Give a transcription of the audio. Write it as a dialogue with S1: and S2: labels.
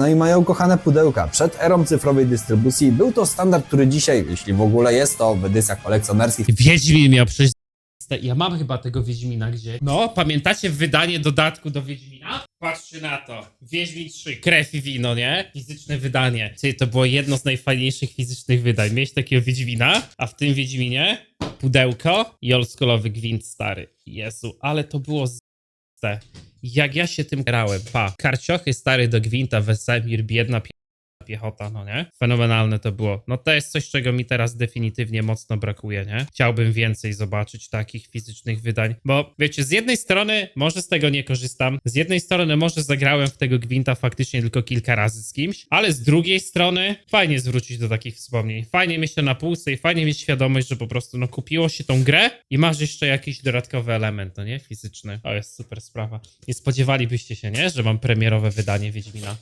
S1: No i moje ukochane pudełka. Przed erą cyfrowej dystrybucji był to standard, który dzisiaj, jeśli w ogóle jest to w edycjach kolekcjonerskich,
S2: Wiedźmin miał przejść. Ja mam chyba tego Wiedźmina gdzie. No, pamiętacie wydanie dodatku do Wiedźmina? Patrzcie na to. Wiedźmin 3, krew i wino, nie? Fizyczne wydanie. Czyli to było jedno z najfajniejszych fizycznych wydań. Mieć takiego Wiedźmina, a w tym Wiedźminie pudełko i oldschoolowy gwint stary. Jezu, ale to było z... Jak ja się tym grałem, pa. Karciochy stary do gwinta, Wesemir, biedna piechota, no nie? Fenomenalne to było. No to jest coś, czego mi teraz definitywnie mocno brakuje, nie? Chciałbym więcej zobaczyć takich fizycznych wydań, bo wiecie, z jednej strony może z tego nie korzystam, z jednej strony może zagrałem w tego gwinta faktycznie tylko kilka razy z kimś, ale z drugiej strony fajnie zwrócić do takich wspomnień. Fajnie mieć to na półce i fajnie mieć świadomość, że po prostu no kupiło się tą grę i masz jeszcze jakiś dodatkowy element, no nie? Fizyczny. To jest super sprawa. Nie spodziewalibyście się, nie? Że mam premierowe wydanie Wiedźmina.